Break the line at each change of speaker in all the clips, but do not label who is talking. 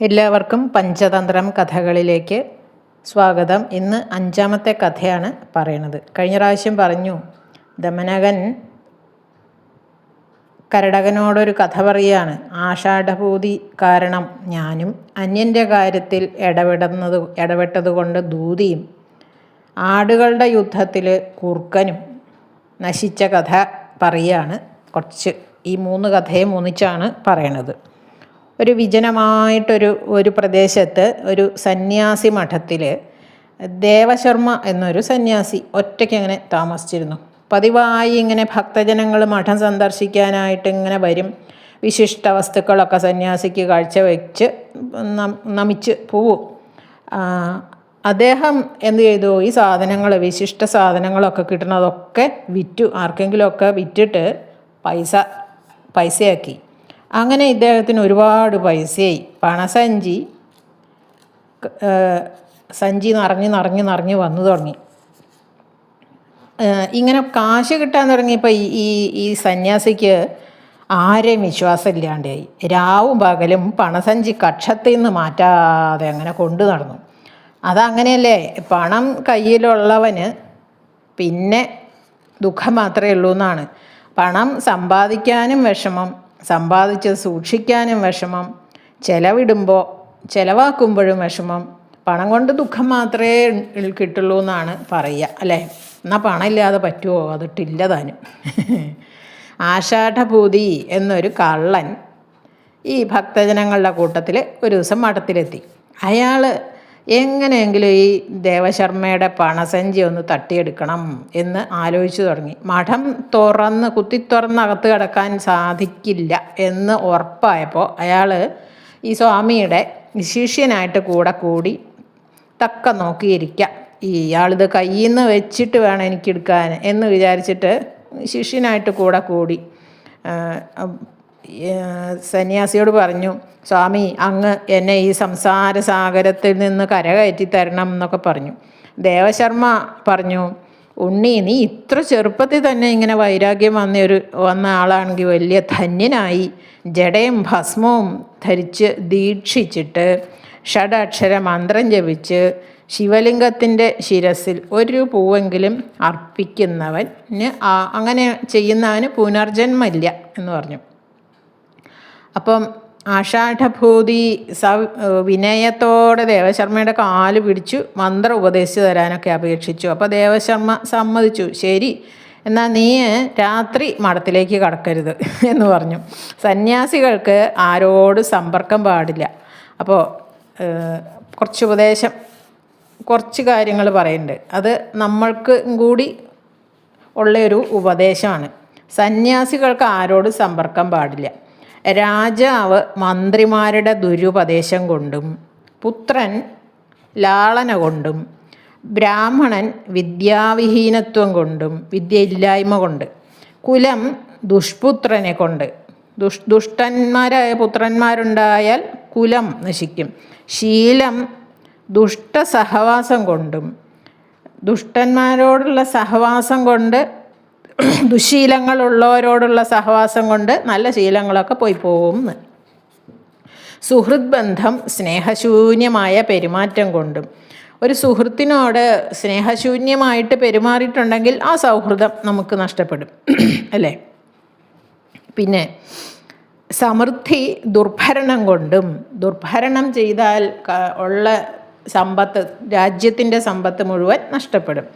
എല്ലാവർക്കും പഞ്ചതന്ത്രം കഥകളിലേക്ക് സ്വാഗതം. ഇന്ന് അഞ്ചാമത്തെ കഥയാണ് പറയണത് കഴിഞ്ഞ പ്രാവശ്യം പറഞ്ഞു ദമനകൻ കരടകനോടൊരു കഥ പറയുകയാണ് ആഷാഢഭൂതി കാരണം ഞാനും അന്യന്റെ കാര്യത്തിൽ ഇടപെടുന്നത് ഇടപെട്ടതുകൊണ്ട് ദൂതിയും ആടുകളുടെ യുദ്ധത്തിൽ കുർക്കനും നശിച്ച കഥ പറയുകയാണ് കുറച്ച് ഈ മൂന്ന് കഥയെ മൂന്നിച്ചാണ് പറയണത്. ഒരു വിജനമായിട്ടൊരു ഒരു പ്രദേശത്ത് ഒരു സന്യാസി മഠത്തിൽ ദേവശർമ്മ എന്നൊരു സന്യാസി ഒറ്റയ്ക്ക് അങ്ങനെ താമസിച്ചിരുന്നു. പതിവായി ഇങ്ങനെ ഭക്തജനങ്ങൾ മഠം സന്ദർശിക്കാനായിട്ട് ഇങ്ങനെ വരും. വിശിഷ്ട വസ്തുക്കളൊക്കെ സന്യാസിക്ക് കാഴ്ചവെച്ച് നമിച്ച് പോവും. അദ്ദേഹം എന്ത് ചെയ്തു? ഈ സാധനങ്ങൾ വിശിഷ്ട സാധനങ്ങളൊക്കെ കിട്ടുന്നതൊക്കെ വിറ്റു. ആർക്കെങ്കിലുമൊക്കെ വിറ്റിട്ട് പൈസ പൈസയാക്കി. അങ്ങനെ ഇദ്ദേഹത്തിന് ഒരുപാട് പൈസയായി. പണസഞ്ചി സഞ്ചി നിറഞ്ഞ് നിറഞ്ഞ് നിറഞ്ഞ് വന്നു തുടങ്ങി. ഇങ്ങനെ കാശ് കിട്ടാൻ തുടങ്ങിയപ്പോൾ ഈ ഈ സന്യാസിക്ക് ആരെയും വിശ്വാസമില്ലാണ്ടായി. രാവും പകലും പണസഞ്ചി കക്ഷത്തിൽ നിന്ന് മാറ്റാതെ അങ്ങനെ കൊണ്ടു നടന്നു. അതങ്ങനെയല്ലേ? പണം കയ്യിലുള്ളവന് പിന്നെ ദുഃഖം മാത്രമേ ഉള്ളൂ എന്നാണ്. പണം സമ്പാദിക്കാനും വിഷമം സമ്പാദിച്ച് സൂക്ഷിക്കാനും വിഷമം ചിലവിടുമ്പോൾ ചിലവാക്കുമ്പോഴും വിഷമം. പണം കൊണ്ട് ദുഃഖം മാത്രമേ കിട്ടുള്ളൂ എന്നാണ് പറയുക അല്ലേ? എന്നാൽ പണമില്ലാതെ പറ്റുമോ അതിട്ടില്ല താനും. ആഷാഢഭൂതി എന്നൊരു കള്ളൻ ഈ ഭക്തജനങ്ങളുടെ കൂട്ടത്തിൽ ഒരു ദിവസം മഠത്തിലെത്തി. അയാൾ എങ്ങനെയെങ്കിലും ഈ ദേവശർമ്മയുടെ പണസഞ്ചി ഒന്ന് തട്ടിയെടുക്കണം എന്ന് ആലോചിച്ചു തുടങ്ങി. മഠം തുറന്ന് കുത്തി തുറന്ന് അകത്ത് കിടക്കാൻ സാധിക്കില്ല എന്ന് ഉറപ്പായപ്പോൾ അയാൾ ഈ സ്വാമിയുടെ ശിഷ്യനായിട്ട് കൂടെ കൂടി തക്ക നോക്കിയിരിക്കാം. ഇയാളിത് കയ്യിൽ നിന്ന് വെച്ചിട്ട് വേണം എനിക്കെടുക്കാൻ എന്ന് വിചാരിച്ചിട്ട് ശിഷ്യനായിട്ട് കൂടെ കൂടി സന്യാസിയോട് പറഞ്ഞു സ്വാമി അങ്ങ് എന്നെ ഈ സംസാര സാഗരത്തിൽ നിന്ന് കരകയറ്റി തരണം എന്നൊക്കെ പറഞ്ഞു. ദേവശർമ്മ പറഞ്ഞു ഉണ്ണി നീ ഇത്ര ചെറുപ്പത്തിൽ തന്നെ ഇങ്ങനെ വൈരാഗ്യം വന്ന ഒരു വന്ന ആളാണെങ്കിൽ വലിയ ധന്യനായി. ജടയും ഭസ്മവും ധരിച്ച് ദീക്ഷിച്ചിട്ട് ഷഡാക്ഷര മന്ത്രം ജപിച്ച് ശിവലിംഗത്തിന്റെ ശിരസിൽ ഒരു പൂവെങ്കിലും അർപ്പിക്കുന്നവന് അങ്ങനെ ചെയ്യുന്നവന് പുനർജന്മമില്ല എന്ന് പറഞ്ഞു. അപ്പം ആഷാഢഭൂതി സ വിനയത്തോടെ ദേവശർമ്മയുടെ കാൽ പിടിച്ചു മന്ത്രം ഉപദേശിച്ചു തരാനൊക്കെ അപേക്ഷിച്ചു. അപ്പോൾ ദേവശർമ്മ സമ്മതിച്ചു. ശരി. എന്നാൽ നീ രാത്രി മഠത്തിലേക്ക് കടക്കരുത് എന്ന് പറഞ്ഞു. സന്യാസികൾക്ക് ആരോട് സമ്പർക്കം പാടില്ല. അപ്പോൾ കുറച്ച് ഉപദേശം കുറച്ച് കാര്യങ്ങൾ പറയുന്നുണ്ട്. അത് നമ്മൾക്ക് കൂടി ഉള്ളൊരു ഉപദേശമാണ്. സന്യാസികൾക്ക് ആരോട് സമ്പർക്കം പാടില്ല. രാജാവ് മന്ത്രിമാരുടെ ദുരുപദേശം കൊണ്ടും പുത്രൻ ലാളന കൊണ്ടും ബ്രാഹ്മണൻ വിദ്യാവിഹീനത്വം കൊണ്ടും വിദ്യയില്ലായ്മ കൊണ്ട് കുലം ദുഷ്പുത്രനെ കൊണ്ട് ദുഷ് ദുഷ്ടന്മാരായ പുത്രന്മാരുണ്ടായാൽ കുലം നശിക്കും ശീലം ദുഷ്ട സഹവാസം കൊണ്ടും ദുഷ്ടന്മാരോടുള്ള സഹവാസം കൊണ്ട് ദുശീലങ്ങളുള്ളവരോടുള്ള സഹവാസം കൊണ്ട് നല്ല ശീലങ്ങളൊക്കെ പോയി പോകും. സുഹൃത് ബന്ധം സ്നേഹശൂന്യമായ പെരുമാറ്റം കൊണ്ടും. ഒരു സുഹൃത്തിനോട് സ്നേഹശൂന്യമായിട്ട് പെരുമാറിയിട്ടുണ്ടെങ്കിൽ ആ സൗഹൃദം നമുക്ക് നഷ്ടപ്പെടും അല്ലേ? പിന്നെ സമൃദ്ധി ദുർഭരണം കൊണ്ടും ദുർഭരണം ചെയ്താൽ ഉള്ള സമ്പത്ത് രാജ്യത്തിന്റെ സമ്പത്ത് മുഴുവൻ നഷ്ടപ്പെടും.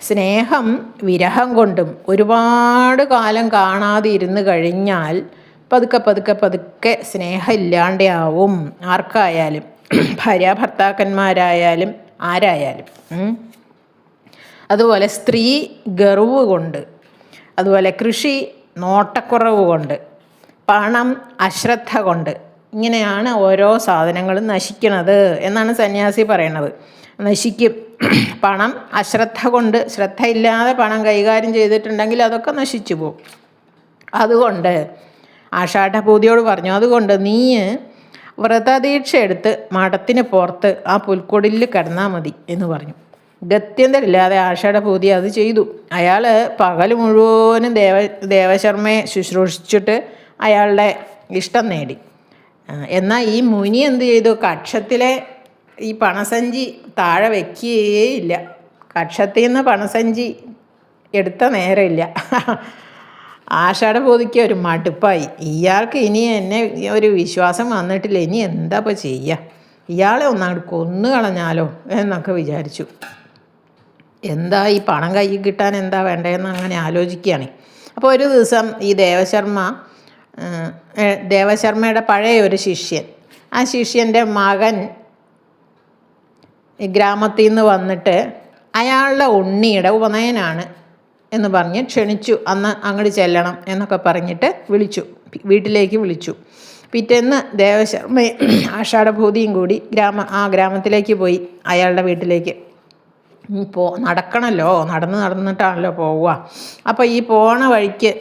സ്നേഹം വിരഹം കൊണ്ടും ഒരുപാട് കാലം കാണാതെ ഇരുന്ന് കഴിഞ്ഞാൽ പതുക്കെ പതുക്കെ പതുക്കെ സ്നേഹം ഇല്ലാണ്ടാവും ആർക്കായാലും? ഭാര്യ ഭർത്താക്കന്മാരായാലും ആരായാലും? അതുപോലെ സ്ത്രീ ഗർവ് കൊണ്ട് അതുപോലെ കൃഷി നോട്ടക്കുറവ് കൊണ്ട് പണം അശ്രദ്ധ കൊണ്ട് ഇങ്ങനെയാണ് ഓരോ സാധനങ്ങളും നശിക്കുന്നത് എന്നാണ് സന്യാസി പറയണത് നശിക്കും. പണം അശ്രദ്ധ കൊണ്ട് ശ്രദ്ധയില്ലാതെ പണം കൈകാര്യം ചെയ്തിട്ടുണ്ടെങ്കിൽ അതൊക്കെ നശിച്ചു പോകും അതുകൊണ്ട് ആഷാഢഭൂതിയോട് പറഞ്ഞു അതുകൊണ്ട് നീ വ്രതദീക്ഷ എടുത്ത് മഠത്തിന് പുറത്ത് ആ പുൽക്കൊടിയിൽ കിടന്നാൽ മതി എന്ന് പറഞ്ഞു. ഗത്യന്തരില്ലാതെ ആഷാഢഭൂതി അത് ചെയ്തു. അയാൾ പകൽ മുഴുവനും ദേവ ദേവശർമ്മയെ ശുശ്രൂഷിച്ചിട്ട് അയാളുടെ ഇഷ്ടം നേടി. എന്നാൽ ഈ മുനി എന്ത് ചെയ്തു? കക്ഷത്തിലെ ഈ പണസഞ്ചി താഴെ വയ്ക്കുകയില്ല കക്ഷത്തിൽ നിന്ന് പണസഞ്ചി എടുത്ത നേരമില്ല. ആഷാഢഭൂതിക്ക് ഒരു മടുപ്പായി. ഇയാൾക്ക് ഇനി എന്നെ ഒരു വിശ്വാസം വന്നിട്ടില്ല. ഇനി എന്താ ഇപ്പോൾ ചെയ്യുക ഇയാളെ ഒന്നങ്ങോട്ട് കൊന്നു കളഞ്ഞാലോ എന്നൊക്കെ വിചാരിച്ചു. എന്താ ഈ പണം കയ്യിൽ കിട്ടാൻ എന്താ വേണ്ടതെന്ന് അങ്ങനെ ആലോചിക്കുകയാണ്. അപ്പോൾ ഒരു ദിവസം ഈ ദേവശർമ്മ ദേവശർമ്മയുടെ പഴയ ഒരു ശിഷ്യൻ. ആ ശിഷ്യന്റെ മകൻ ഗ്രാമത്തിൽ നിന്ന് വന്നിട്ട് അയാളുടെ ഉണ്ണിയുടെ ഉപനയനാണ് എന്ന് പറഞ്ഞ് ക്ഷണിച്ചു. അന്ന് അങ്ങോട്ട് ചെല്ലണം എന്നൊക്കെ പറഞ്ഞിട്ട് വിളിച്ചു. വീട്ടിലേക്ക് വിളിച്ചു. പിറ്റേന്ന് ദേവശർമ്മ ആഷാഢഭൂതിയും കൂടി ഗ്രാമ ആ ഗ്രാമത്തിലേക്ക് പോയി അയാളുടെ വീട്ടിലേക്ക്. പോ നടക്കണല്ലോ. നടന്ന് നടന്നിട്ടാണല്ലോ പോവുക. അപ്പോൾ ഈ പോണ വഴിക്ക്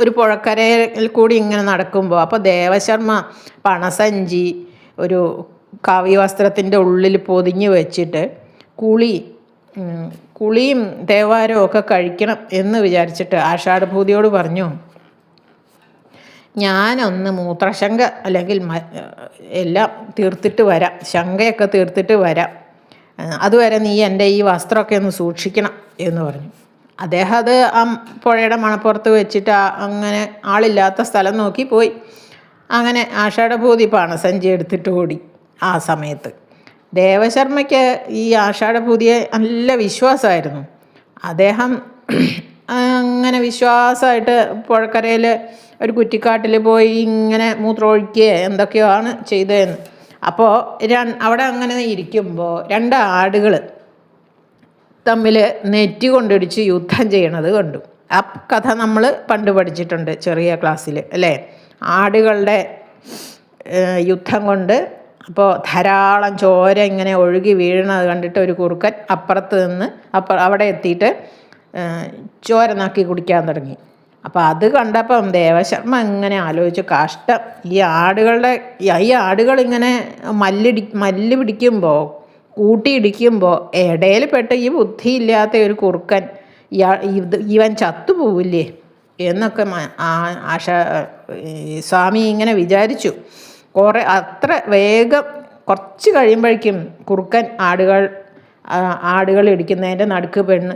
ഒരു പുഴക്കരയിൽ കൂടി ഇങ്ങനെ നടക്കുമ്പോൾ അപ്പോൾ ദേവശർമ്മ പണസഞ്ചി ഒരു കാവ്യവസ്ത്രത്തിന്റെ ഉള്ളിൽ പൊതിഞ്ഞ് വെച്ചിട്ട് കുളി കുളിയും തേവാരവും ഒക്കെ കഴിക്കണം എന്ന് വിചാരിച്ചിട്ട് ആഷാഢഭൂതിയോട് പറഞ്ഞു ഞാനൊന്ന് മൂത്രശങ്ക അല്ലെങ്കിൽ എല്ലാം തീർത്തിട്ട് വരാം ശങ്കയൊക്കെ തീർത്തിട്ട് വരാം. അതുവരെ നീ എന്റെ ഈ വസ്ത്രമൊക്കെ ഒന്ന് സൂക്ഷിക്കണം എന്ന് പറഞ്ഞു. അദ്ദേഹം അത് ആ പുഴയുടെ മണപ്പുറത്ത് വെച്ചിട്ട് അങ്ങനെ ആളില്ലാത്ത സ്ഥലം നോക്കി പോയി. അങ്ങനെ ആഷാഢഭൂതി പാണസഞ്ചി എടുത്തിട്ട് ഓടി. ആ സമയത്ത്. ദേവശർമ്മയ്ക്ക് ഈ ആഷാഢഭൂതിയെ നല്ല വിശ്വാസമായിരുന്നു. അദ്ദേഹം അങ്ങനെ വിശ്വാസമായിട്ട് പുഴക്കരയിൽ ഒരു കുറ്റിക്കാട്ടിൽ പോയി ഇങ്ങനെ മൂത്രമൊഴിക്കുക എന്തൊക്കെയോ ആണ് ചെയ്തതെന്ന് അപ്പോൾ അവിടെ അങ്ങനെ ഇരിക്കുമ്പോൾ രണ്ട് ആടുകൾ തമ്മിൽ നെറ്റി കൊണ്ടിടിച്ച് യുദ്ധം ചെയ്യണത് കണ്ടു. ആ കഥ നമ്മൾ പണ്ട് പഠിച്ചിട്ടുണ്ട് ചെറിയ ക്ലാസ്സിൽ അല്ലേ? ആടുകളുടെ യുദ്ധം കൊണ്ട് അപ്പോൾ ധാരാളം ചോര ഇങ്ങനെ ഒഴുകി വീഴുന്നത് കണ്ടിട്ട് ഒരു കുറുക്കൻ അപ്പുറത്ത് നിന്ന് അപ്പ അവിടെ എത്തിയിട്ട് ചോര നാക്കി കുടിക്കാൻ തുടങ്ങി. അപ്പോൾ അത് കണ്ടപ്പം ദേവശർമ്മ ഇങ്ങനെ ആലോചിച്ചു കഷ്ടം. ഈ ആടുകളുടെ ഈ ആടുകളിങ്ങനെ മല്ലിടി മല്ല് പിടിക്കുമ്പോൾ കൂട്ടിയിടിക്കുമ്പോൾ ഇടയിൽ പെട്ട ഈ ബുദ്ധിയില്ലാത്ത ഒരു കുറുക്കൻ ചത്തു ഇവൻ ചത്തുപോവില്ലേ എന്നൊക്കെ ആശ സ്വാമി ഇങ്ങനെ വിചാരിച്ചു. കുറേ അത്ര വേഗം കുറച്ച് കഴിയുമ്പോഴേക്കും കുറുക്കൻ ആടുകൾ ആടുകൾ ഇടിക്കുന്നതിന്റെ നടുക്ക് പെണ്ണ്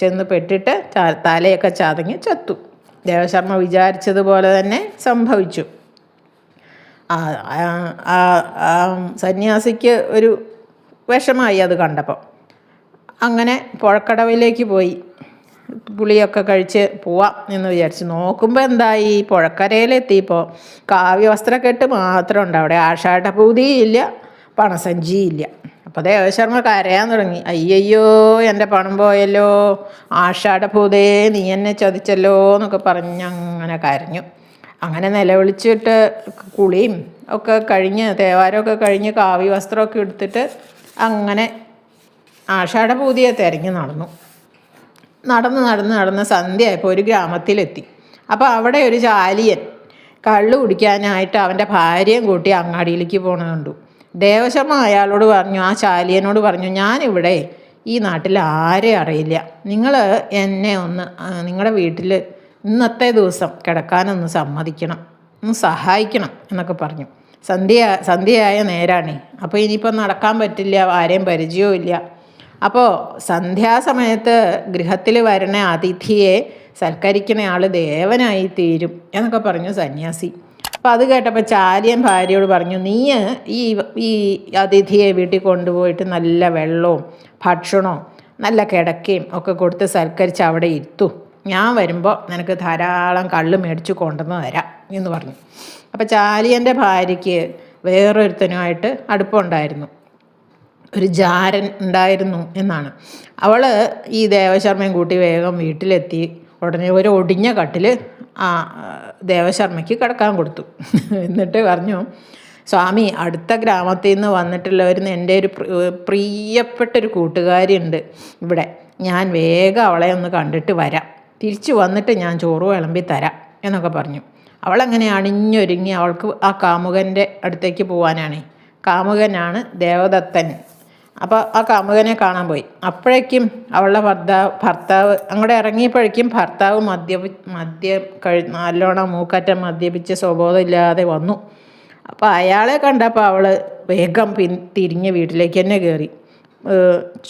ചെന്ന് പെട്ടിട്ട് തലയൊക്കെ ചതഞ്ഞ് ചത്തു. ദേവശർമ്മ വിചാരിച്ചതുപോലെ തന്നെ സംഭവിച്ചു. സന്യാസിക്ക് ഒരു വിഷമായി അത് കണ്ടപ്പോൾ അങ്ങനെ പുഴക്കടവിലേക്ക് പോയി. പുളിയൊക്കെ കഴിച്ച് പോവാം എന്ന് വിചാരിച്ചു നോക്കുമ്പോൾ എന്തായി? പുഴക്കരയിലെത്തിയപ്പോൾ മാത്രം ഉണ്ട് അവിടെ. ആഷാഢപൂതിയില്ല പണസഞ്ചിയില്ല അപ്പോൾ ദേവശർമ്മ കരയാൻ തുടങ്ങി. അയ്യയ്യോ എന്റെ പണം പോയല്ലോ. ആഷാഠഭൂതേ നീ എന്നെ ചതിച്ചല്ലോ എന്നൊക്കെ പറഞ്ഞ് അങ്ങനെ കരഞ്ഞു. അങ്ങനെ നിലവിളിച്ചിട്ട് കുളിയും ഒക്കെ കഴിഞ്ഞ് തേവാരമൊക്കെ കഴിഞ്ഞ് കാവ്യ വസ്ത്രമൊക്കെ എടുത്തിട്ട് അങ്ങനെ ആഷാഠഭൂതിയെ തിരഞ്ഞു നടന്നു. നടന്ന് നടന്ന് നടന്ന് സന്ധ്യയായപ്പോൾ ഒരു ഗ്രാമത്തിലെത്തി. അപ്പോൾ അവിടെ ഒരു ചാലിയൻ കള്ളു കുടിക്കാനായിട്ട് അവന്റെ ഭാര്യയും കൂട്ടി അങ്ങാടിയിലേക്ക് പോണത് കണ്ടു ദേവശർമ്മ അയാളോട് പറഞ്ഞു ആ ചാലിയനോട് പറഞ്ഞു ഞാനിവിടെ ഈ നാട്ടിൽ ആരെ അറിയില്ല. നിങ്ങൾ എന്നെ ഒന്ന് നിങ്ങളുടെ വീട്ടിൽ ഇന്നത്തെ ദിവസം കിടക്കാനൊന്ന് സമ്മതിക്കണം ഒന്ന് സഹായിക്കണം എന്നൊക്കെ പറഞ്ഞു. സന്ധ്യ സന്ധ്യയായ നേരാണേ. അപ്പോൾ ഇനിയിപ്പോൾ നടക്കാൻ പറ്റില്ല ആരെയും പരിചയവും ഇല്ല അപ്പോൾ സന്ധ്യാസമയത്ത് ഗൃഹത്തിൽ വരണ അതിഥിയെ സൽക്കരിക്കുന്ന ആൾ ദേവനായി തീരും എന്നൊക്കെ പറഞ്ഞു സന്യാസി. അപ്പം അത് കേട്ടപ്പോൾ ചാര്യൻ ഭാര്യയോട് പറഞ്ഞു നീ ഈ ഈ അതിഥിയെ വീട്ടിൽ കൊണ്ടുപോയിട്ട് നല്ല വെള്ളവും ഭക്ഷണവും നല്ല കിടക്കയും ഒക്കെ കൊടുത്ത് സൽക്കരിച്ച് അവിടെ ഇരുത്തു. ഞാൻ വരുമ്പോൾ നിനക്ക് ധാരാളം കള്ള് മേടിച്ച് കൊണ്ടുവന്ന് തരാം എന്ന് പറഞ്ഞു. അപ്പോൾ ചാലിയന്റെ ഭാര്യയ്ക്ക് വേറൊരുത്തനുമായിട്ട് അടുപ്പമുണ്ടായിരുന്നു ഒരു ജാരൻ ഉണ്ടായിരുന്നു എന്നാണ്. അവൾ ഈ ദേവശർമ്മയും കൂട്ടി വേഗം വീട്ടിലെത്തി. ഉടനെ ഒരു ഒടിഞ്ഞ കട്ടിൽ ആ ദേവശർമ്മയ്ക്ക് കിടക്കാൻ കൊടുത്തു. എന്നിട്ട് പറഞ്ഞു സ്വാമി അടുത്ത ഗ്രാമത്തിൽ നിന്ന് വന്നിട്ടുള്ളവരുന്ന് എന്റെ ഒരു പ്രി- പ്രിയപ്പെട്ടൊരു കൂട്ടുകാരിയുണ്ട് ഇവിടെ. ഞാൻ വേഗം അവളെ ഒന്ന് കണ്ടിട്ട് വരാം. തിരിച്ചു വന്നിട്ട് ഞാൻ ചോറ് വിളമ്പി തരാം എന്നൊക്കെ പറഞ്ഞു. അവളങ്ങനെ അണിഞ്ഞൊരുങ്ങി അവൾക്ക് ആ കാമുകന്റെ അടുത്തേക്ക് പോകാനാണ് കാമുകനാണ് ദേവദത്തൻ. അപ്പോൾ ആ കാമുകനെ കാണാൻ പോയി. അപ്പോഴേക്കും അവളുടെ ഭർത്താവ് ഭർത്താവ് അങ്ങോട്ട് ഇറങ്ങിയപ്പോഴേക്കും ഭർത്താവ് മദ്യപി മദ്യം കഴി നല്ലോണം മൂക്കറ്റം മദ്യപിച്ച് സ്വബോധമില്ലാതെ വന്നു. അപ്പോൾ അയാളെ കണ്ടപ്പോൾ അവൾ വേഗം പിൻ തിരിഞ്ഞ് വീട്ടിലേക്ക് തന്നെ കയറി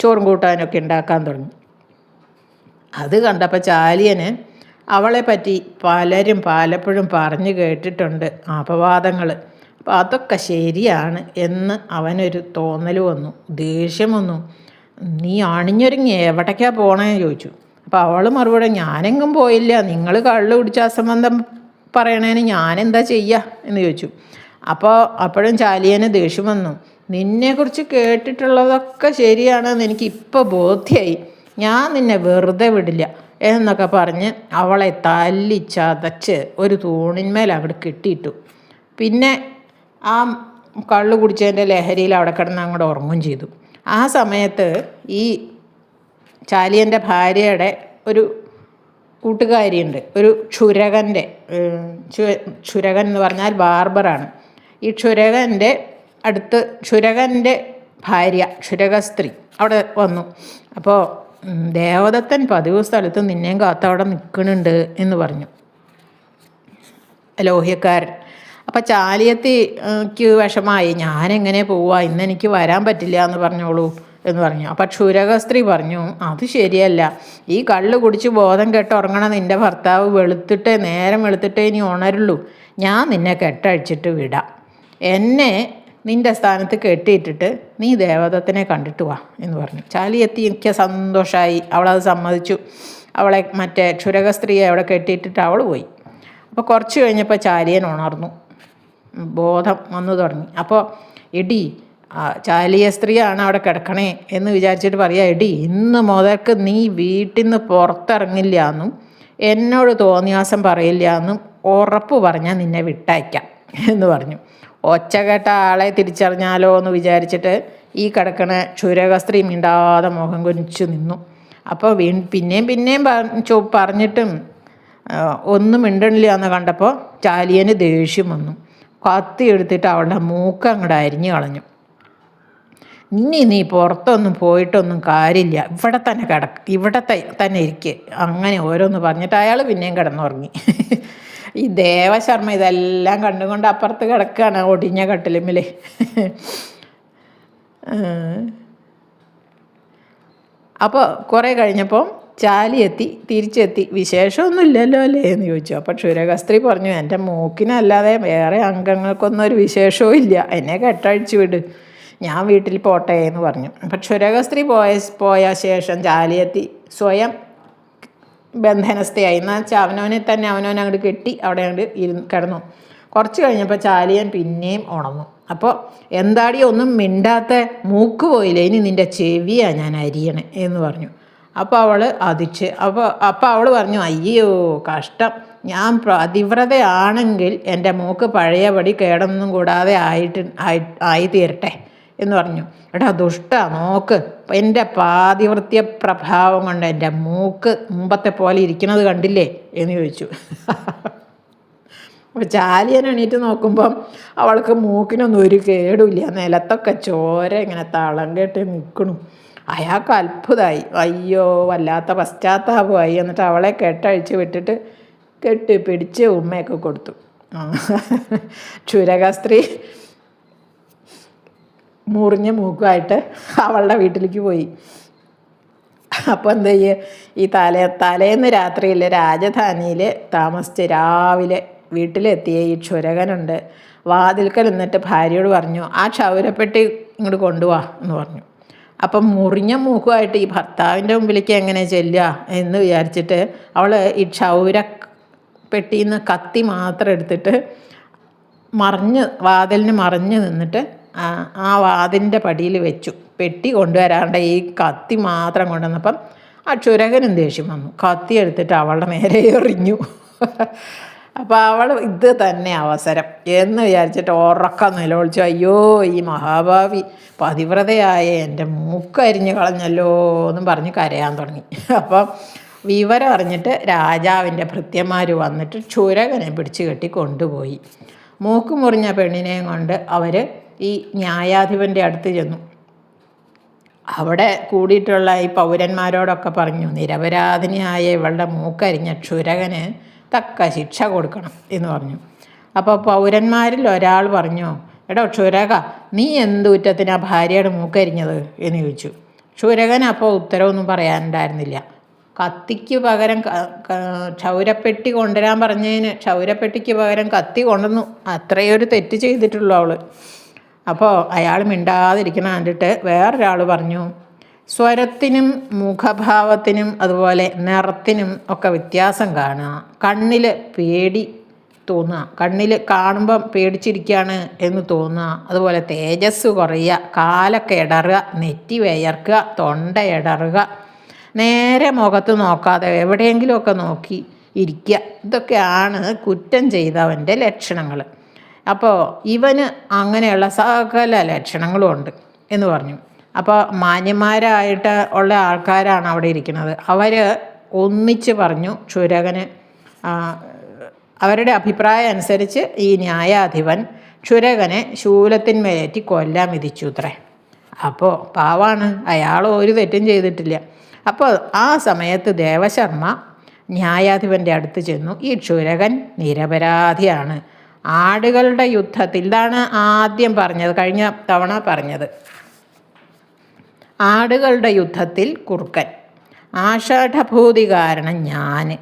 ചോറും കൂട്ടാനൊക്കെ ഉണ്ടാക്കാൻ തുടങ്ങി. അത് കണ്ടപ്പോൾ ചാലിയന് അവളെ പറ്റി പലരും പലപ്പോഴും പറഞ്ഞു കേട്ടിട്ടുണ്ട്. അപവാദങ്ങൾ അപ്പോൾ അതൊക്കെ ശരിയാണ് എന്ന് അവനൊരു തോന്നൽ വന്നു ദേഷ്യം വന്നു. നീ അണിഞ്ഞൊരുങ്ങി എവിടേക്കാണ് പോണേന്ന് ചോദിച്ചു. അപ്പോൾ അവൾ മറുപടി ഞാനെങ്ങും പോയില്ല നിങ്ങൾ കള്ളു കുടിച്ച അസംബന്ധം പറയണേന് ഞാനെന്താ ചെയ്യുക എന്ന് ചോദിച്ചു. അപ്പോൾ അപ്പോഴും ചാലിയനെ ദേഷ്യം വന്നു. നിന്നെക്കുറിച്ച് കേട്ടിട്ടുള്ളതൊക്കെ ശരിയാണെന്ന് എനിക്ക് ഇപ്പോൾ ബോധ്യമായി ഞാൻ നിന്നെ വെറുതെ വിടില്ല എന്നൊക്കെ പറഞ്ഞ് അവളെ തല്ലിച്ചതച്ച് ഒരു തൂണിന്മേൽ അവിടെ കെട്ടിയിട്ടു. പിന്നെ ആ കള്ളു കുടിച്ചതിന്റെ ലഹരിയിൽ അവിടെ കിടന്ന് അങ്ങോട്ട് ഉറങ്ങുകയും ചെയ്തു. ആ സമയത്ത് ഈ ചാലിയന്റെ ഭാര്യയുടെ ഒരു കൂട്ടുകാരിയുണ്ട്. ഒരു ക്ഷുരകന്റെ ക്ഷുരകൻ എന്ന് പറഞ്ഞാൽ ബാർബറാണ്. ഈ ക്ഷുരകന്റെ അടുത്ത് ക്ഷുരകന്റെ ഭാര്യ ക്ഷുരക സ്ത്രീ അവിടെ വന്നു. അപ്പോൾ ദേവദത്തൻ പതിവ് സ്ഥലത്ത് നിന്നെയും കാത്തവിടെ നിൽക്കുന്നുണ്ട് എന്ന് പറഞ്ഞു. ലോഹ്യക്കാരൻ. അപ്പം ചാലിയത്തിക്ക് വിഷമായി. ഞാനെങ്ങനെ പോവാ? ഇന്നെനിക്ക് വരാൻ പറ്റില്ല എന്ന് പറഞ്ഞോളൂ എന്ന് പറഞ്ഞു. അപ്പം ക്ഷുരകസ്ത്രീ പറഞ്ഞു അത് ശരിയല്ല. ഈ കള്ള് കുടിച്ച് ബോധം കെട്ട് ഉറങ്ങണ നിന്റെ ഭർത്താവ് വെളുത്തിട്ടേ നേരം വെളുത്തിട്ടേ ഇനി ഉണരുള്ളൂ. ഞാൻ നിന്നെ കെട്ടഴിച്ചിട്ട് വിടാം. എന്നെ നിന്റെ സ്ഥാനത്ത് കെട്ടിയിട്ടിട്ട് നീ ദേവതത്തിനെ കണ്ടിട്ട് വാ എന്ന് പറഞ്ഞു. ചാലിയെത്തി എനിക്ക് സന്തോഷമായി അവളത് സമ്മതിച്ചു. അവളെ മറ്റേ ക്ഷുരക സ്ത്രീയെ അവിടെ കെട്ടിയിട്ടിട്ട് അവൾ പോയി. അപ്പോൾ കുറച്ച് കഴിഞ്ഞപ്പോൾ ചാലിയൻ ഉണർന്നു. ബോധം വന്നു തുടങ്ങി. അപ്പോൾ എടി ചാലിയ സ്ത്രീയാണ് അവിടെ കിടക്കണേ എന്ന് വിചാരിച്ചിട്ട് പറയാം എടി ഇന്ന് മുതൽക്ക് നീ വീട്ടിൽ നിന്ന് പുറത്തിറങ്ങില്ല എന്നും എന്നോട് തോന്നിയാസം പറയില്ല എന്നും ഉറപ്പ് പറഞ്ഞാൽ നിന്നെ വിട്ടയക്കാം എന്ന് പറഞ്ഞു. ഒച്ച കേട്ട ആളെ തിരിച്ചറിഞ്ഞാലോ എന്ന് വിചാരിച്ചിട്ട് ഈ കിടക്കണ ക്ഷുരക മിണ്ടാതെ മുഖം കൊനിച്ചു നിന്നു. അപ്പോൾ വീ പിന്നെയും പിന്നെയും പറഞ്ഞു പറഞ്ഞിട്ടും ഒന്നും മിണ്ടണില്ല എന്ന് കണ്ടപ്പോൾ ചാലിയന് ദേഷ്യം വന്നു. കത്തി എടുത്തിട്ട് അവളുടെ മൂക്ക് അങ്ങോട്ട് അരിഞ്ഞു കളഞ്ഞു. ഇനി നീ പുറത്തൊന്നും പോയിട്ടൊന്നും കാര്യമില്ല. ഇവിടെ തന്നെ കിടക്ക്. ഇവിടെ തന്നെ ഇരിക്കുക അങ്ങനെ ഓരോന്ന് പറഞ്ഞിട്ട് അയാൾ പിന്നെയും കിടന്നുറങ്ങി. ഈ ദേവശർമ്മ ഇതെല്ലാം കണ്ടുകൊണ്ട് അപ്പുറത്ത് കിടക്കുകയാണ് ഒടിഞ്ഞ കട്ടിലുമ്മിൽ അപ്പോൾ കുറേ കഴിഞ്ഞപ്പോൾ ചാലി എത്തി തിരിച്ചെത്തി. വിശേഷമൊന്നുമില്ലല്ലോ അല്ലേ എന്ന് ചോദിച്ചു. അപ്പോൾ ക്ഷുരകസ്ത്രീ പറഞ്ഞു എന്റെ മൂക്കിനല്ലാതെ വേറെ അംഗങ്ങൾക്കൊന്നും ഒരു വിശേഷവും ഇല്ല. എന്നെ കെട്ടഴിച്ചു വിട്. ഞാൻ വീട്ടിൽ പോട്ടെ എന്ന് പറഞ്ഞു. അപ്പം ക്ഷുരകസ്ത്രീ പോയ പോയ ശേഷം ചാലിയെത്തി സ്വയം ബന്ധനസ്ഥയായി. എന്നാൽ വെച്ചാൽ അവനവനെ തന്നെ അവനവനെ അങ്ങോട്ട് കെട്ടി അവിടെ അങ്ങോട്ട് ഇരുന്ന് കിടന്നു. കുറച്ച് കഴിഞ്ഞപ്പോൾ ചാലിയൻ പിന്നെയും ഉണർന്നു. അപ്പോൾ എന്താടി ഒന്നും മിണ്ടാത്ത മൂക്ക് പോയില്ലേ? ഇനി നിന്റെ ചെവിയാണ് ഞാൻ അരിയണേ എന്ന് പറഞ്ഞു. അപ്പോൾ അവൾ അതിച്ച് അപ്പോൾ അപ്പോൾ അവൾ പറഞ്ഞു അയ്യോ കഷ്ടം. ഞാൻ അതിവ്രതയാണെങ്കിൽ എന്റെ മൂക്ക് പഴയപടി കേടൊന്നും കൂടാതെ ആയിട്ട് ആയി ആയി തീരട്ടെ എന്ന് പറഞ്ഞു. എടാ ദുഷ്ട നോക്ക്. എന്റെ പാതിവൃത്യ പ്രഭാവം കൊണ്ട് എന്റെ മൂക്ക് മുമ്പത്തെ പോലെ ഇരിക്കുന്നത് കണ്ടില്ലേ എന്ന് ചോദിച്ചു. അപ്പോൾ ചാലിയൻ എണീറ്റ് നോക്കുമ്പം അവൾക്ക് മൂക്കിനൊന്നും ഒരു കേടുമില്ല നിലത്തൊക്കെ ചോര ഇങ്ങനെ തളം കെട്ടി നിൽക്കണു. അയാൾക്ക് അത്ഭുതമായി അയ്യോ വല്ലാത്ത പശ്ചാത്താപമായി. എന്നിട്ട് അവളെ കെട്ടഴിച്ച് വിട്ടിട്ട് കെട്ടി പിടിച്ച് ഉമ്മയൊക്കെ കൊടുത്തു. ക്ഷുരക മുറിഞ്ഞ മൂക്കുമായിട്ട് അവളുടെ വീട്ടിലേക്ക് പോയി. അപ്പോൾ എന്താ ചെയ്യുക ഈ തലേ തലേന്ന് രാത്രിയിൽ രാജധാനിയിൽ താമസിച്ച് രാവിലെ വീട്ടിലെത്തിയ ഈ ക്ഷുരകനുണ്ട്. വാതിൽക്കൽ നിന്നിട്ട് ഭാര്യയോട് പറഞ്ഞു ആ ക്ഷൗരപ്പെട്ടി ഇങ്ങോട്ട് കൊണ്ടുപോവാ എന്ന് പറഞ്ഞു. അപ്പം മുറിഞ്ഞ മൂക്കുമായിട്ട് ഈ ഭർത്താവിന്റെ മുമ്പിലേക്ക് എങ്ങനെ ചെല്ലുക എന്ന് വിചാരിച്ചിട്ട് അവൾ ഈ ക്ഷൗര പെട്ടിയിൽ നിന്ന് കത്തി മാത്രം എടുത്തിട്ട് മറിഞ്ഞ് വാതിലിന് മറിഞ്ഞ് നിന്നിട്ട് ആ വാതിലിന്റെ പടിയിൽ വെച്ചു. പെട്ടി കൊണ്ടുവരാണ്ട് ഈ കത്തി മാത്രം കൊണ്ടുവന്നപ്പം ആ ക്ഷുരകനും ദേഷ്യം വന്നു. കത്തി എടുത്തിട്ട് അവളുടെ നേരെ എറിഞ്ഞു. അപ്പോൾ അവൾ ഇത് തന്നെ അവസരം എന്ന് വിചാരിച്ചിട്ട് ഉറക്കം നിലവിളിച്ചു. അയ്യോ ഈ മഹാഭാവി പതിവ്രതയായ എന്റെ മൂക്കരിഞ്ഞ് കളഞ്ഞല്ലോ എന്നും പറഞ്ഞ് കരയാൻ തുടങ്ങി. അപ്പം വിവരം അറിഞ്ഞിട്ട് രാജാവിന്റെ ഭൃത്യന്മാർ വന്നിട്ട് ക്ഷുരകനെ പിടിച്ചു കെട്ടി കൊണ്ടുപോയി. മൂക്ക് മുറിഞ്ഞ പെണ്ണിനെയും കൊണ്ട് അവർ ഈ ന്യായാധിപന്റെ അടുത്ത് ചെന്നു. അവിടെ കൂടിയിട്ടുള്ള ഈ പൗരന്മാരോടൊക്കെ പറഞ്ഞു നിരപരാധിനിയായ ഇവളുടെ മൂക്കരിഞ്ഞ ക്ഷുരകന് തക്ക ശിക്ഷ കൊടുക്കണം എന്ന് പറഞ്ഞു. അപ്പോൾ പൗരന്മാരിൽ ഒരാൾ പറഞ്ഞു എടോ ക്ഷുരക നീ എന്ത് കുറ്റത്തിനാ ഭാര്യയുടെ മൂക്കരിഞ്ഞത് എന്ന് ചോദിച്ചു. ക്ഷുരകൻ അപ്പോൾ ഉത്തരവൊന്നും പറയാനുണ്ടായിരുന്നില്ല. കത്തിക്ക് പകരം ക്ഷൗരപ്പെട്ടി കൊണ്ടുവരാൻ പറഞ്ഞതിന് ക്ഷൗരപ്പെട്ടിക്ക് പകരം കത്തി കൊണ്ടുവന്നു. അത്രയൊരു തെറ്റ് ചെയ്തിട്ടുള്ളൂ അവൾ അപ്പോൾ അയാൾ മിണ്ടാതിരിക്കണ കണ്ടിട്ട് വേറൊരാൾ പറഞ്ഞു സ്വരത്തിനും മുഖഭാവത്തിനും അതുപോലെ നിറത്തിനും ഒക്കെ വ്യത്യാസം കാണുക. കണ്ണിൽ പേടി തോന്നുക. കണ്ണിൽ കാണുമ്പം പേടിച്ചിരിക്കുകയാണ് എന്ന് തോന്നുക. അതുപോലെ തേജസ് കുറയുക. കാലൊക്കെ ഇടറുക. നെറ്റി വിയർക്കുക. തൊണ്ട ഇടറുക. നേരെ മുഖത്ത് നോക്കാതെ എവിടെയെങ്കിലുമൊക്കെ നോക്കി ഇരിക്കുക. ഇതൊക്കെയാണ് കുറ്റം ചെയ്തവന്റെ ലക്ഷണങ്ങൾ. അപ്പോൾ ഇവന് അങ്ങനെയുള്ള സകല ലക്ഷണങ്ങളും ഉണ്ട് എന്ന് പറഞ്ഞു. അപ്പോൾ മാന്യന്മാരായിട്ട് ഉള്ള ആൾക്കാരാണ് അവിടെ ഇരിക്കുന്നത്. അവർ ഒന്നിച്ച് പറഞ്ഞു ക്ഷുരകന് അവരുടെ അഭിപ്രായം അനുസരിച്ച് ഈ ന്യായാധിപൻ ക്ഷുരകനെ ശൂലത്തിന്മേലേറ്റി കൊല്ലാൻ വിധിച്ചു അത്രേ അപ്പോൾ പാവാണ് അയാൾ ഒരു തെറ്റും ചെയ്തിട്ടില്ല. അപ്പോൾ ആ സമയത്ത് ദേവശർമ്മ ന്യായാധിപന്റെ അടുത്ത് ചെന്നു. ഈ ക്ഷുരകൻ നിരപരാധിയാണ്. ആടുകളുടെ യുദ്ധത്തിൽ ഇതാണ് ആദ്യം പറഞ്ഞത് കഴിഞ്ഞ തവണ പറഞ്ഞത്. ആടുകളുടെ യുദ്ധത്തിൽ കുറുക്കൻ. ആഷാഢഭൂതി കാരണം ഞാൻ.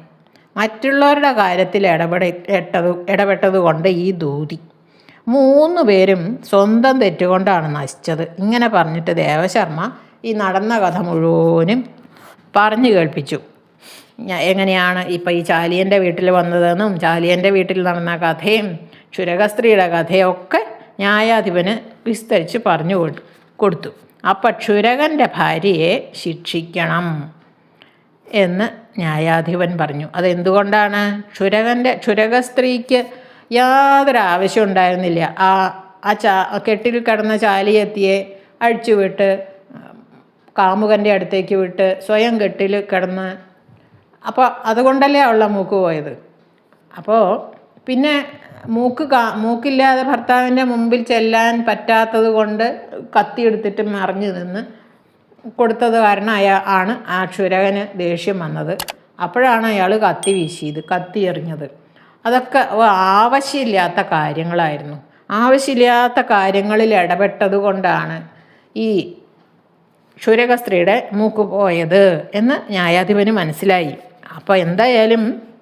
മറ്റുള്ളവരുടെ കാര്യത്തിൽ ഇടപെടട്ടത് ഇടപെട്ടതുകൊണ്ട് ഈ ദൂതി. മൂന്ന് പേരും സ്വന്തം തെറ്റുകൊണ്ടാണ് നശിച്ചത്. ഇങ്ങനെ പറഞ്ഞിട്ട് ദേവശർമ്മ ഈ നടന്ന കഥ മുഴുവനും പറഞ്ഞു കേൾപ്പിച്ചു. എങ്ങനെയാണ് ഇപ്പോൾ ഈ ചാലിയന്റെ വീട്ടിൽ വന്നതെന്നും ചാലിയന്റെ വീട്ടിൽ നടന്ന കഥയും ക്ഷുരകസ്ത്രീയുടെ കഥയൊക്കെ ന്യായാധിപന് വിസ്തരിച്ച് പറഞ്ഞു കൊടു- കൊടുത്തു. അപ്പം ക്ഷുരകന്റെ ഭാര്യയെ ശിക്ഷിക്കണം എന്ന് ന്യായാധിപൻ പറഞ്ഞു. അതെന്തുകൊണ്ടാണ്? ക്ഷുരകന്റെ ക്ഷുരക സ്ത്രീക്ക് യാതൊരു ആവശ്യം ഉണ്ടായിരുന്നില്ല. ആ ആ ചാ കെട്ടിൽ കിടന്ന ചാലിയെത്തിയെ അഴിച്ചുവിട്ട് കാമുകന്റെ അടുത്തേക്ക് വിട്ട് സ്വയം കെട്ടിൽ കിടന്ന്. അപ്പോൾ അതുകൊണ്ടല്ലേ അവളുടെ മൂക്ക് പോയത്? അപ്പോൾ പിന്നെ മൂക്ക് കാ മൂക്കില്ലാതെ ഭർത്താവിന്റെ മുമ്പിൽ ചെല്ലാൻ പറ്റാത്തത് കൊണ്ട് കത്തിയെടുത്തിട്ട് മറിഞ്ഞു നിന്ന് കൊടുത്തത് കാരണം അയാ ആണ് ആ ക്ഷുരകന് ദേഷ്യം വന്നത്. അപ്പോഴാണ് അയാൾ കത്തി വീശിയത് കത്തി എറിഞ്ഞത്. അതൊക്കെ ആവശ്യമില്ലാത്ത കാര്യങ്ങളായിരുന്നു. ആവശ്യമില്ലാത്ത കാര്യങ്ങളിൽ ഇടപെട്ടത് കൊണ്ടാണ് ഈ ക്ഷുരക സ്ത്രീയുടെ മൂക്ക് പോയത് എന്ന് ന്യായാധിപന് മനസ്സിലായി. അപ്പോൾ എന്തായാലും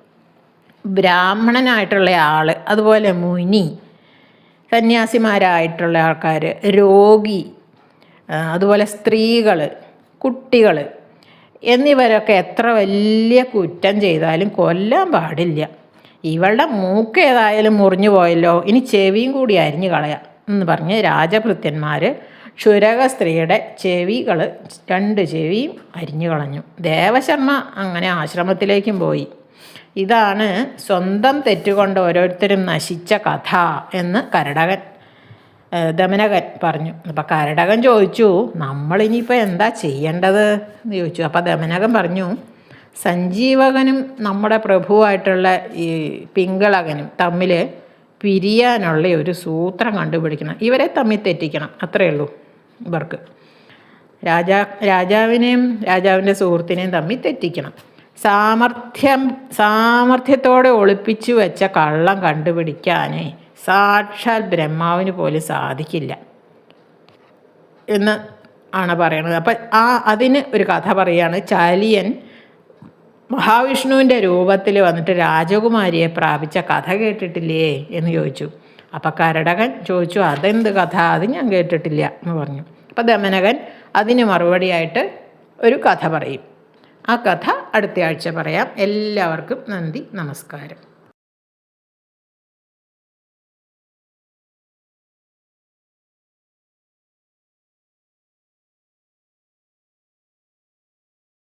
ബ്രാഹ്മണനായിട്ടുള്ള ആൾ അതുപോലെ മുനി സന്യാസിമാരായിട്ടുള്ള ആൾക്കാർ രോഗി അതുപോലെ സ്ത്രീകൾ കുട്ടികൾ എന്നിവരൊക്കെ എത്ര വലിയ കുറ്റം ചെയ്താലും കൊല്ലാൻ പാടില്ല. ഇവളുടെ മൂക്ക് ഏതായാലും മുറിഞ്ഞു പോയല്ലോ ഇനി ചെവിയും കൂടി അരിഞ്ഞു കളയാം എന്ന് പറഞ്ഞ് രാജഭൃത്യന്മാർ ക്ഷുരക സ്ത്രീയുടെ ചെവികൾ രണ്ട് ചെവിയും അരിഞ്ഞു കളഞ്ഞു. ദേവശർമ്മ അങ്ങനെ ആശ്രമത്തിലേക്കും പോയി. ഇതാണ് സ്വന്തം തെറ്റുകൊണ്ട് ഓരോരുത്തരും നശിച്ച കഥ എന്ന് കരടകൻ ദമനകൻ പറഞ്ഞു. അപ്പം കരടകൻ ചോദിച്ചു നമ്മളിനിയിപ്പോൾ എന്താ ചെയ്യേണ്ടത്? എന്ന് ചോദിച്ചു. അപ്പം ദമനകൻ പറഞ്ഞു സഞ്ജീവകനും നമ്മുടെ പ്രഭുവായിട്ടുള്ള ഈ പിങ്കളകനും തമ്മിൽ പിരിയാനുള്ള ഒരു സൂത്രം കണ്ടുപിടിക്കണം. ഇവരെ തമ്മിൽ തെറ്റിക്കണം. അത്രയേ ഉള്ളൂ ഇവർക്ക്. രാജാ രാജാവിനെയും രാജാവിന്റെ സുഹൃത്തിനെയും തമ്മിൽ തെറ്റിക്കണം. സാമർഥ്യം സാമർഥ്യത്തോടെ ഒളിപ്പിച്ചു വെച്ച കള്ളം കണ്ടുപിടിക്കാൻ സാക്ഷാൽ ബ്രഹ്മാവിന് പോലും സാധിക്കില്ല എന്ന് ആണ് പറയുന്നത് അപ്പം ആ അതിന് ഒരു കഥ പറയുകയാണ്. ചാലിയൻ മഹാവിഷ്ണുവിന്റെ രൂപത്തിൽ വന്നിട്ട് രാജകുമാരിയെ പ്രാപിച്ച കഥ കേട്ടിട്ടില്ലേ എന്ന് ചോദിച്ചു. അപ്പം കരടകൻ ചോദിച്ചു അതെന്ത് കഥ? അത് ഞാൻ കേട്ടിട്ടില്ല എന്ന് പറഞ്ഞു. അപ്പം ദമനകൻ അതിന് മറുപടിയായിട്ട് ഒരു കഥ പറയും. ആ കഥ അടുത്ത ആഴ്ച പറയാം. എല്ലാവർക്കും നന്ദി നമസ്കാരം.